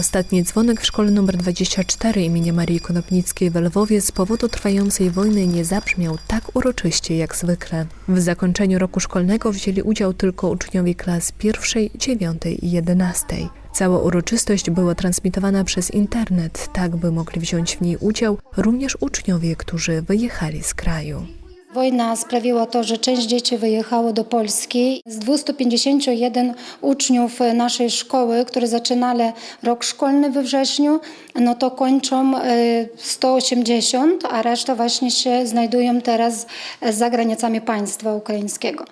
Ostatni dzwonek w szkole nr 24 imienia Marii Konopnickiej w Lwowie z powodu trwającej wojny nie zabrzmiał tak uroczyście jak zwykle. W zakończeniu roku szkolnego wzięli udział tylko uczniowie klas pierwszej, dziewiątej i jedenastej. Cała uroczystość była transmitowana przez internet, tak by mogli wziąć w niej udział również uczniowie, którzy wyjechali z kraju. Wojna sprawiła to, że część dzieci wyjechało do Polski. Z 251 uczniów naszej szkoły, które zaczynali rok szkolny we wrześniu, no to kończą e, 180, a reszta właśnie się znajdują teraz za granicami państwa ukraińskiego.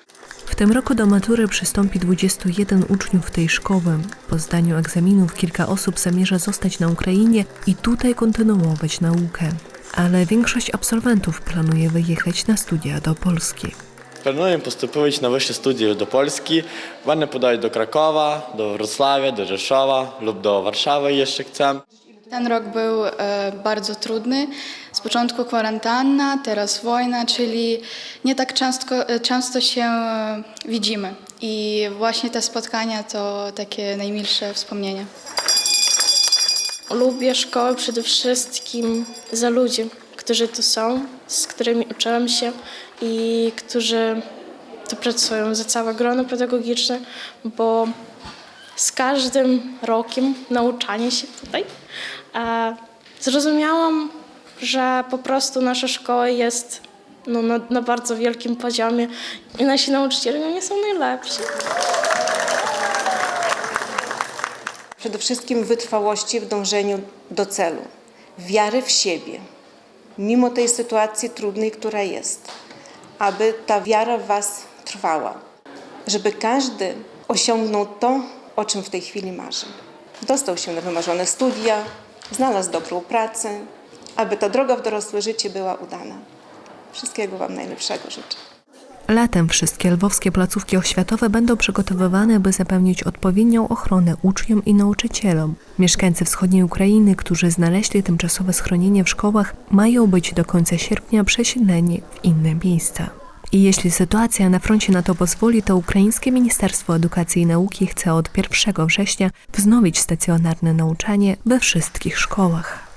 W tym roku do matury przystąpi 21 uczniów tej szkoły. Po zdaniu egzaminów kilka osób zamierza zostać na Ukrainie i tutaj kontynuować naukę ale większość absolwentów planuje wyjechać na studia do Polski. Planuję postępować na wyższe studia do Polski. Będę podać do Krakowa, do Wrocławia, do Rzeszowa lub do Warszawy jeszcze chcę. Ten rok był e, bardzo trudny. Z początku kwarantanna, teraz wojna, czyli nie tak często, e, często się e, widzimy. I właśnie te spotkania to takie najmilsze wspomnienia. Lubię szkołę przede wszystkim za ludzi, którzy tu są, z którymi uczyłem się i którzy tu pracują, za całe grono pedagogiczne, bo z każdym rokiem nauczania się tutaj e, zrozumiałam, że po prostu nasza szkoła jest no, na, na bardzo wielkim poziomie i nasi nauczyciele nie są najlepsi. Przede wszystkim wytrwałości w dążeniu do celu, wiary w siebie, mimo tej sytuacji trudnej, która jest, aby ta wiara w Was trwała, żeby każdy osiągnął to, o czym w tej chwili marzy. Dostał się na wymarzone studia, znalazł dobrą pracę, aby ta droga w dorosłe życie była udana. Wszystkiego Wam najlepszego życzę. Latem wszystkie lwowskie placówki oświatowe będą przygotowywane, by zapewnić odpowiednią ochronę uczniom i nauczycielom. Mieszkańcy wschodniej Ukrainy, którzy znaleźli tymczasowe schronienie w szkołach, mają być do końca sierpnia przesileni w inne miejsca. I jeśli sytuacja na froncie na to pozwoli, to ukraińskie Ministerstwo Edukacji i Nauki chce od 1 września wznowić stacjonarne nauczanie we wszystkich szkołach.